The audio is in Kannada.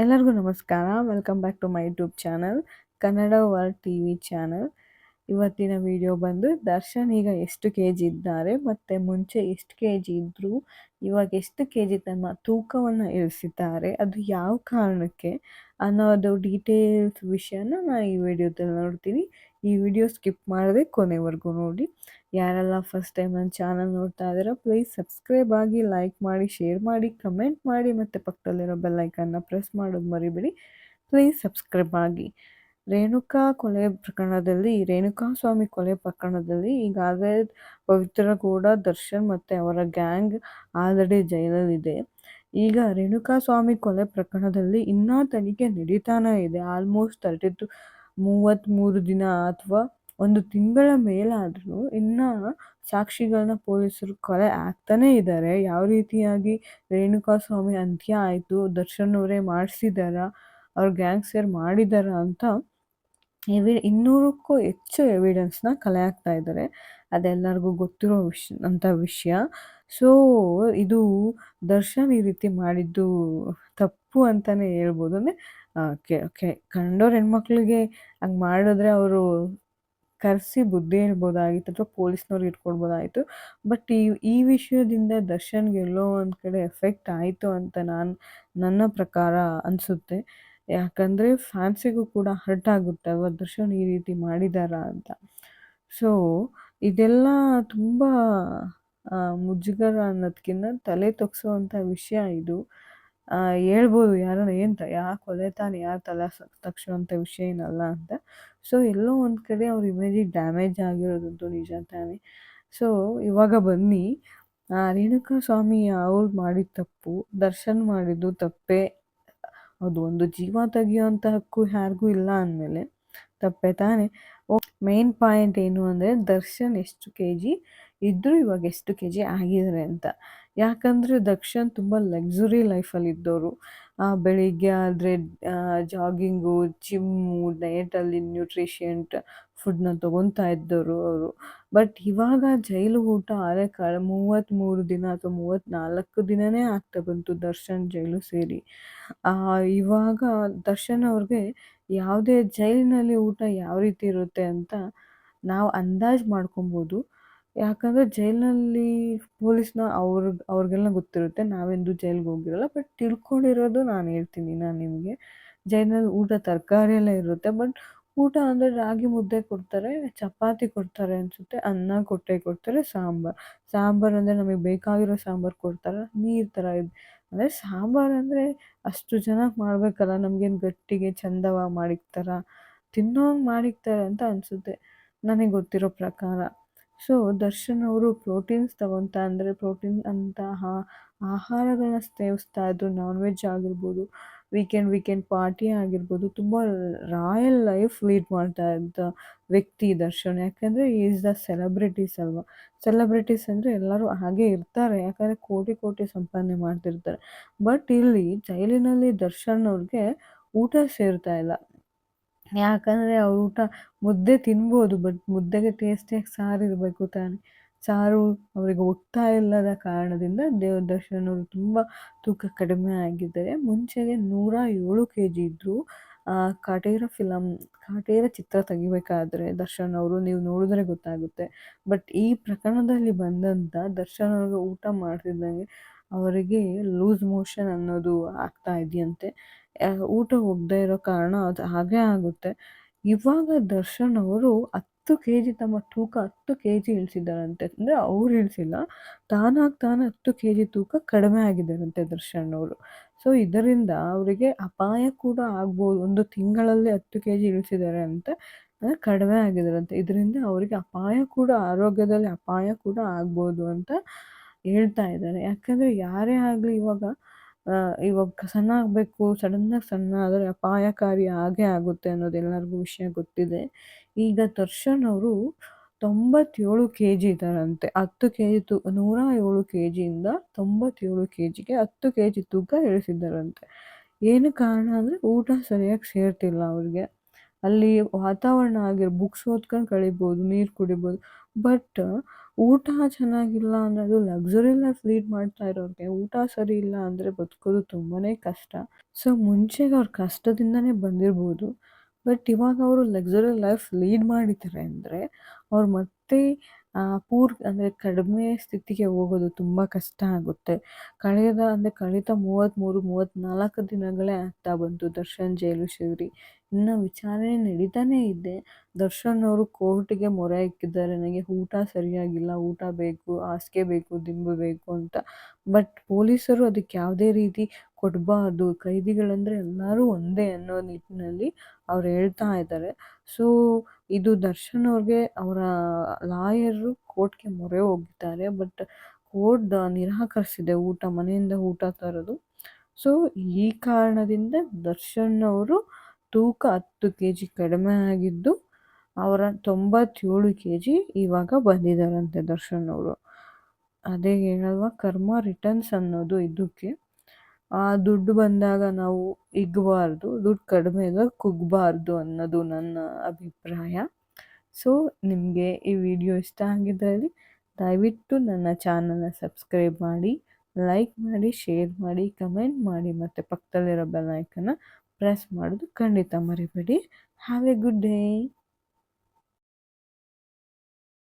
ಎಲ್ಲರಿಗೂ ನಮಸ್ಕಾರ. Welcome back to my YouTube channel Kannada world T V channel ಇವತ್ತಿನ ವಿಡಿಯೋ ಬಂದು ದರ್ಶನ್ ಈಗ ಎಷ್ಟು ಕೆ ಜಿ ಇದ್ದಾರೆ, ಮತ್ತು ಮುಂಚೆ ಎಷ್ಟು ಕೆ ಜಿ ಇದ್ದರು ಇವಾಗ ಎಷ್ಟು ಕೆ ಜಿ ತಮ್ಮ ತೂಕವನ್ನು ಇಳಿಸಿದ್ದಾರೆ ಅದು ಯಾವ ಕಾರಣಕ್ಕೆ ಅನ್ನೋದು ಡೀಟೇಲ್ಸ್ ವಿಷಯನ ನಾನು ಈ ವಿಡಿಯೋದಲ್ಲಿ ನೋಡ್ತೀನಿ. ಈ ವಿಡಿಯೋ ಸ್ಕಿಪ್ ಮಾಡದೆ ಕೊನೆವರೆಗೂ ನೋಡಿ. ಯಾರೆಲ್ಲ ಫಸ್ಟ್ ಟೈಮ್ ನನ್ನ ಚಾನಲ್ ನೋಡ್ತಾ ಇದ್ದೀರೋ ಪ್ಲೀಸ್ ಸಬ್ಸ್ಕ್ರೈಬ್ ಆಗಿ ಲೈಕ್ ಮಾಡಿ ಶೇರ್ ಮಾಡಿ ಕಮೆಂಟ್ ಮಾಡಿ, ಮತ್ತು ಪಕ್ಕದಲ್ಲಿರೋ ಬೆಲ್ಲೈಕನ್ನ ಪ್ರೆಸ್ ಮಾಡೋದು ಮರಿಬೇಡಿ. ಪ್ಲೀಸ್ ಸಬ್ಸ್ಕ್ರೈಬ್ ಆಗಿ. ರೇಣುಕಾ ಕೊಲೆ ಪ್ರಕರಣದಲ್ಲಿ, ರೇಣುಕಾ ಸ್ವಾಮಿ ಕೊಲೆ ಪ್ರಕರಣದಲ್ಲಿ ಈಗಾಗಲೇ ಪವಿತ್ರ ಗೌಡ, ದರ್ಶನ್ ಮತ್ತು ಅವರ ಗ್ಯಾಂಗ್ ಆಲ್ರೆಡಿ ಜೈಲಲ್ಲಿದೆ. ಈಗ ರೇಣುಕಾ ಸ್ವಾಮಿ ಕೊಲೆ ಪ್ರಕರಣದಲ್ಲಿ ಇನ್ನೂ ತನಿಖೆ ನಡೀತಾನೇ ಇದೆ. ಆಲ್ಮೋಸ್ಟ್ ತರ್ಟಿ ಟು ಮೂವತ್ತ್ಮೂರು ದಿನ ಅಥವಾ ಒಂದು ತಿಂಗಳ ಮೇಲಾದರೂ ಇನ್ನೂ ಸಾಕ್ಷಿಗಳನ್ನ ಪೊಲೀಸರು ಕೊಲೆ ಆಗ್ತಾನೇ ಇದ್ದಾರೆ ಯಾವ ರೀತಿಯಾಗಿ ರೇಣುಕಾ ಸ್ವಾಮಿ ಅಂತ್ಯ ಆಯಿತು, ದರ್ಶನ್ ಅವರೇ ಮಾಡಿಸಿದಾರ, ಅವ್ರ ಗ್ಯಾಂಗ್ಸ್ಟರ್ ಮಾಡಿದಾರ ಅಂತ ಎವಿ ಇನ್ನೂರಕ್ಕೂ ಹೆಚ್ಚು ಎವಿಡೆನ್ಸ್ನ ಕಲೆ ಹಾಕ್ತಾ ಇದ್ದಾರೆ ಅದೆಲ್ಲರಿಗೂ ಗೊತ್ತಿರೋ ವಿಷ ಅಂಥ ವಿಷಯ. ಸೊ ಇದು ದರ್ಶನ್ ಈ ರೀತಿ ಮಾಡಿದ್ದು ತಪ್ಪು ಅಂತಲೇ ಹೇಳ್ಬೋದು. ಅಂದರೆ ಕೆ ಕಂಡೋರು ಹೆಣ್ಮಕ್ಳಿಗೆ ಹಂಗೆ ಮಾಡಿದ್ರೆ ಅವರು ಕರೆಸಿ ಬುದ್ಧಿ ಹೇಳ್ಬೋದಾಗಿತ್ತು ಅಥವಾ ಪೊಲೀಸ್ನವ್ರು ಇಟ್ಕೊಡ್ಬೋದಾಯಿತು ಬಟ್ ಈ ಈ ವಿಷಯದಿಂದ ದರ್ಶನ್ಗೆ ಎಲ್ಲೋ ಒಂದು ಕಡೆ ಎಫೆಕ್ಟ್ ಆಯಿತು ಅಂತ ನಾನು, ನನ್ನ ಪ್ರಕಾರ ಅನಿಸುತ್ತೆ. ಯಾಕಂದರೆ ಫ್ಯಾನ್ಸಿಗೂ ಕೂಡ ಹರ್ಟ್ ಆಗುತ್ತೆ. ದರ್ಶನ್ ಈ ರೀತಿ ಮಾಡಿದಾರ ಅಂತ. ಸೊ ಇದೆಲ್ಲ ತುಂಬ ಮುಜುಗರ ಅನ್ನೋದಕ್ಕಿಂತ ತಲೆ ತಗ್ಸೋವಂಥ ವಿಷಯ ಇದು. ಹೇಳ್ಬೋದು ಯಾರನ್ನ ಏನು ತ, ಯಾ ಕೊಲೆ ತಾನೆ ಯಾರು ತಲೆ ತಗ್ಸೋವಂಥ ವಿಷಯ ಏನಲ್ಲ ಅಂತ. ಸೊ ಎಲ್ಲೋ ಒಂದು ಕಡೆ ಅವ್ರ ಇಮೇಜಿಗೆ ಡ್ಯಾಮೇಜ್ ಆಗಿರೋದಂತೂ ನಿಜ ತಾನೆ. ಸೊ ಇವಾಗ ಬನ್ನಿ. ರೇಣುಕಾ ಸ್ವಾಮಿ ಅವ್ರು ಮಾಡಿದ ತಪ್ಪು, ದರ್ಶನ್ ಮಾಡಿದ್ದು ತಪ್ಪೇ. ಅದು ಒಂದು ಜೀವ ತೆಗಿಯೋಂಥ ಹಕ್ಕು ಯಾರಿಗೂ ಇಲ್ಲ ಅಂದಮೇಲೆ ತಪ್ಪೆ ತಾನೆ ಮೇನ್ ಪಾಯಿಂಟ್ ಏನು ಅಂದರೆ ದರ್ಶನ್ ಎಷ್ಟು ಕೆ ಜಿ ಇದ್ದರೂ ಇವಾಗ ಎಷ್ಟು ಕೆ ಜಿ ಆಗಿದ್ದಾರೆ ಅಂತ. ಯಾಕಂದರೆ ದರ್ಶನ್ ತುಂಬ ಲಕ್ಸುರಿ ಲೈಫಲ್ಲಿ ಇದ್ದವರು ಬೆಳಿಗ್ಗೆ ಆದರೆ ಜಾಗಿಂಗು ಜಿಮ್ಮು ಡಯಟಲ್ಲಿ ನ್ಯೂಟ್ರಿಷಿಯಂಟ್ ಫುಡ್ನ ತೊಗೊತಾ ಇದ್ದವರು ಅವರು. ಬಟ್ ಇವಾಗ ಜೈಲು ಊಟ ಆದರೆ ಕಾಲ ಮೂವತ್ತ್ಮೂರು ದಿನ ಅಥವಾ ಮೂವತ್ತ್ನಾಲ್ಕು ದಿನವೇ ಆಗ್ತಾ ಬಂತು ದರ್ಶನ್ ಜೈಲು ಸೇರಿ. ಇವಾಗ ದರ್ಶನ್ ಅವ್ರಿಗೆ ಯಾವುದೇ ಜೈಲಿನಲ್ಲಿ ಊಟ ಯಾವ ರೀತಿ ಇರುತ್ತೆ ಅಂತ ನಾವು ಅಂದಾಜು ಮಾಡ್ಕೊಬೋದು. ಯಾಕಂದರೆ ಜೈಲಿನಲ್ಲಿ ಪೊಲೀಸ್ನ ಅವ್ರಿಗೆ ಅವ್ರಿಗೆಲ್ಲ ಗೊತ್ತಿರುತ್ತೆ, ನಾವೆಂದೂ ಜೈಲಿಗೆ ಹೋಗಿರಲ್ಲ ಬಟ್ ತಿಳ್ಕೊಂಡಿರೋದು ನಾನು ಹೇಳ್ತೀನಿ ನಾನು ನಿಮಗೆ. ಜೈಲಿನಲ್ಲಿ ಊಟ ತರಕಾರಿ ಎಲ್ಲ ಇರುತ್ತೆ ಬಟ್ ಊಟ ಅಂದರೆ ರಾಗಿ ಮುದ್ದೆ ಕೊಡ್ತಾರೆ, ಚಪಾತಿ ಕೊಡ್ತಾರೆ ಅನಿಸುತ್ತೆ, ಅನ್ನ, ಕೊಟ್ಟೆ ಕೊಡ್ತಾರೆ, ಸಾಂಬಾರು. ಸಾಂಬಾರು ಅಂದರೆ ನಮಗೆ ಬೇಕಾಗಿರೋ ಸಾಂಬಾರು ಕೊಡ್ತಾರೆ ನೀರು ಥರ ಇದೆ. ಅಂದರೆ ಸಾಂಬಾರು ಅಂದರೆ ಅಷ್ಟು ಚೆನ್ನಾಗಿ ಮಾಡಬೇಕಲ್ಲ, ನಮಗೇನು ಗಟ್ಟಿಗೆ ಚಂದವಾಗಿ ಮಾಡಿಕ್ತಾರ ತಿನ್ನೋ ಹಂಗೆ ಮಾಡಿಕ್ತಾರೆ ಅಂತ ಅನಿಸುತ್ತೆ, ನನಗೆ ಗೊತ್ತಿರೋ ಪ್ರಕಾರ. ಸೊ ದರ್ಶನ್ ಅವರು ಪ್ರೋಟೀನ್ಸ್ ತಗೊತಾ ಅಂದರೆ ಪ್ರೋಟೀನ್ ಅಂತಹ ಆಹಾರಗಳನ್ನ ಸೇವಿಸ್ತಾ ಇದ್ರು ನಾನ್ ವೆಜ್ ಆಗಿರ್ಬೋದು ವೀಕೆಂಡ್ ವೀಕೆಂಡ್ ಪಾರ್ಟಿ ಆಗಿರ್ಬೋದು, ತುಂಬ ರಾಯಲ್ ಲೈಫ್ ಲೀಡ್ ಮಾಡ್ತಾ ಇದ್ದ ವ್ಯಕ್ತಿ ದರ್ಶನ್ ಯಾಕಂದರೆ ಈಸ್ ದ ಸೆಲೆಬ್ರಿಟೀಸ್ ಅಲ್ವಾ? ಸೆಲೆಬ್ರಿಟೀಸ್ ಅಂದರೆ ಎಲ್ಲರೂ ಹಾಗೆ ಇರ್ತಾರೆ, ಯಾಕಂದರೆ ಕೋಟಿ ಕೋಟಿ ಸಂಪಾದನೆ ಮಾಡ್ತಿರ್ತಾರೆ. ಬಟ್ ಇಲ್ಲಿ ಜೈಲಿನಲ್ಲಿ ದರ್ಶನ್ ಅವ್ರಿಗೆ ಊಟ ಸೇರ್ತಾ ಇಲ್ಲ. ಯಾಕಂದರೆ ಅವ್ರು ಊಟ ಮುದ್ದೆ ತಿನ್ಬೋದು ಬಟ್ ಮುದ್ದೆಗೆ ಟೇಸ್ಟಿಯಾಗಿ ಸಾರು ಇರಬೇಕು ತಾನೆ. ಸಾರು ಅವರಿಗೆ ಒಗ್ತಾ ಇಲ್ಲದ ಕಾರಣದಿಂದ ದೇವ ದರ್ಶನ್ ಅವರು ತುಂಬ ತೂಕ ಕಡಿಮೆ ಆಗಿದ್ದಾರೆ. ಮುಂಚೆಗೆ ನೂರ ಏಳು ಕೆ ಜಿ ಇದ್ದರು ಕಾಟೇರ ಫಿಲಮ್ ಕಾಟೇರ ಚಿತ್ರ ತೆಗಿಬೇಕಾದ್ರೆ ದರ್ಶನ್ ಅವರು ನೀವು ನೋಡಿದ್ರೆ ಗೊತ್ತಾಗುತ್ತೆ. ಬಟ್ ಈ ಪ್ರಕರಣದಲ್ಲಿ ಬಂದಂಥ ದರ್ಶನ್ ಅವ್ರಿಗೆ ಊಟ ಮಾಡ್ತಿದ್ದಂಗೆ ಅವರಿಗೆ ಲೂಸ್ ಮೋಷನ್ ಅನ್ನೋದು ಆಗ್ತಾ ಇದೆಯಂತೆ. ಊಟ ಹೋಗದೇ ಇರೋ ಕಾರಣ ಅದು ಹಾಗೆ ಆಗುತ್ತೆ. ಇವಾಗ ದರ್ಶನ್ ಅವರು ಹತ್ತು ಕೆ ಜಿ ತಮ್ಮ ತೂಕ ಹತ್ತು ಕೆ ಜಿ ಇಳಿಸಿದ್ದಾರಂತೆ. ಅಂದರೆ ಅವ್ರು ಇಳಿಸಿಲ್ಲ, ತಾನಾಗಿ ತಾನು ಹತ್ತು ಕೆ ಜಿ ತೂಕ ಕಡಿಮೆ ಆಗಿದ್ದಾರಂತೆ ದರ್ಶನ್ ಅವರು. ಸೊ, ಇದರಿಂದ ಅವರಿಗೆ ಅಪಾಯ ಕೂಡ ಆಗ್ಬೋದು. ಒಂದು ತಿಂಗಳಲ್ಲಿ ಹತ್ತು ಕೆ ಜಿ ಇಳಿಸಿದ್ದಾರೆ ಅಂತ, ಅಂದರೆ ಕಡಿಮೆ ಆಗಿದ್ದಾರಂತೆ. ಇದರಿಂದ ಅವರಿಗೆ ಅಪಾಯ ಕೂಡ, ಆರೋಗ್ಯದಲ್ಲಿ ಅಪಾಯ ಕೂಡ ಆಗ್ಬೋದು ಅಂತ ಹೇಳ್ತಾ ಇದ್ದಾರೆ. ಯಾಕಂದರೆ ಯಾರೇ ಆಗಲಿ ಇವಾಗ ಇವಾಗ ಸಣ್ಣ ಆಗಬೇಕು ಸಡನ್ನಾಗಿ ಸಣ್ಣ ಆದರೆ ಅಪಾಯಕಾರಿ ಆಗೇ ಆಗುತ್ತೆ ಅನ್ನೋದು ಎಲ್ಲರಿಗೂ ವಿಷಯ ಗೊತ್ತಿದೆ. ಈಗ ದರ್ಶನ್ ಅವರು ತೊಂಬತ್ತೇಳು ಕೆ ಜಿ ಇದ್ದಾರಂತೆ. ಹತ್ತು ಕೆ ಜಿ ತು, ನೂರ ಏಳು ಕೆ ಜಿಯಿಂದ ತೊಂಬತ್ತೇಳು ಕೆ ಜಿಗೆ ಹತ್ತು ಕೆ ಜಿ ತೂಕ ಇಳಿಸಿದ್ದಾರಂತೆ. ಏನು ಕಾರಣ ಅಂದರೆ ಊಟ ಸರಿಯಾಗಿ ಸೇರ್ತಿಲ್ಲ ಅವ್ರಿಗೆ. ಅಲ್ಲಿ ವಾತಾವರಣ ಆಗಿರೋ, ಬುಕ್ಸ್ ಓದ್ಕೊಂಡು ಕಳಿಬೋದು, ನೀರು ಕುಡಿಬೋದು, ಬಟ್ ಊಟ ಚೆನ್ನಾಗಿಲ್ಲ ಅದು ಲಕ್ಸುರಿ ಲೈಫ್ ಲೀಡ್ ಮಾಡ್ತಾ ಇರೋರಿಗೆ ಊಟ ಸರಿ ಇಲ್ಲ ಅಂದರೆ ಬದುಕೋದು ತುಂಬಾ ಕಷ್ಟ. ಸೊ ಮುಂಚೆಗೆ ಅವ್ರ ಕಷ್ಟದಿಂದನೇ ಬಂದಿರ್ಬೋದು. ಬಟ್ ಇವಾಗ ಅವರು ಲಕ್ಸುರಿ ಲೈಫ್ ಲೀಡ್ ಮಾಡಿದ್ದಾರೆ ಅಂದರೆ ಅವ್ರು ಮತ್ತೆ ಪೂರ್, ಅಂದರೆ ಕಡಿಮೆ ಸ್ಥಿತಿಗೆ ಹೋಗೋದು ತುಂಬ ಕಷ್ಟ ಆಗುತ್ತೆ. ಕಳೆದ, ಅಂದರೆ ಕಳೆದ ಮೂವತ್ತ್ಮೂರು ಮೂವತ್ತ್ನಾಲ್ಕು ದಿನಗಳೇ ಆಗ್ತಾ ಬಂತು ದರ್ಶನ್ ಜೈಲು ಶಿವರಿ. ಇನ್ನು ವಿಚಾರಣೆ ನಡೀತಾನೇ ಇದೆ. ದರ್ಶನ್ ಅವರು ಕೋರ್ಟಿಗೆ ಮೊರೆ ಇಕ್ಕಿದ್ದಾರೆ ನನಗೆ ಊಟ ಸರಿಯಾಗಿಲ್ಲ, ಊಟ ಬೇಕು, ಹಾಸಿಗೆ ಬೇಕು, ದಿಂಬು ಬೇಕು ಅಂತ. ಬಟ್ ಪೊಲೀಸರು ಅದಕ್ಕೆ ಯಾವುದೇ ರೀತಿ ಕೊಡಬಾರ್ದು. ಕೈದಿಗಳಂದರೆ ಎಲ್ಲರೂ ಒಂದೇ ಅನ್ನೋ ನಿಟ್ಟಿನಲ್ಲಿ ಅವ್ರು ಹೇಳ್ತಾ ಇದ್ದಾರೆ. ಸೊ ಇದು ದರ್ಶನ್ ಅವ್ರಿಗೆ ಅವರ ಲಾಯರು ಕೋರ್ಟ್ಗೆ ಮೊರೆ ಹೋಗಿದ್ದಾರೆ. ಬಟ್ ಕೋರ್ಟ್ ನಿರಾಕರಿಸಿದೆ ಊಟ, ಮನೆಯಿಂದ ಊಟ ತರೋದು. ಸೊ, ಈ ಕಾರಣದಿಂದ ದರ್ಶನ್ ಅವರು ತೂಕ ಹತ್ತು ಕೆ ಜಿ ಕಡಿಮೆ ಆಗಿದ್ದು, ಅವರ ತೊಂಬತ್ತೇಳು ಕೆ ಜಿ ಇವಾಗ ಬಂದಿದ್ದಾರಂತೆ ದರ್ಶನ್ ಅವರು. ಅದೇ ಹೇಳಲ್ವ, ಕರ್ಮ ರಿಟರ್ನ್ಸ್ ಅನ್ನೋದು ಇದಕ್ಕೆ. ದುಡ್ಡು ಬಂದಾಗ ನಾವು ಇಗ್ಬಾರ್ದು, ದುಡ್ಡು ಕಡಿಮೆ ಇದ್ದಾಗ ಕುಗ್ಬಾರ್ದು ಅನ್ನೋದು ನನ್ನ ಅಭಿಪ್ರಾಯ. ಸೊ ನಿಮಗೆ ಈ ವಿಡಿಯೋ ಇಷ್ಟ ಆಗಿದ್ದಲ್ಲಿ ದಯವಿಟ್ಟು ನನ್ನ ಚಾನಲ್ನ ಸಬ್ಸ್ಕ್ರೈಬ್ ಮಾಡಿ, ಲೈಕ್ ಮಾಡಿ, ಶೇರ್ ಮಾಡಿ, ಕಮೆಂಟ್ ಮಾಡಿ, ಮತ್ತು ಪಕ್ಕದಲ್ಲಿರೋ ಬೆಲ್ ಐಕನ್ನ ಪ್ರೆಸ್ ಮಾಡೋದು ಖಂಡಿತ ಮರಿಬೇಡಿ. Have A good day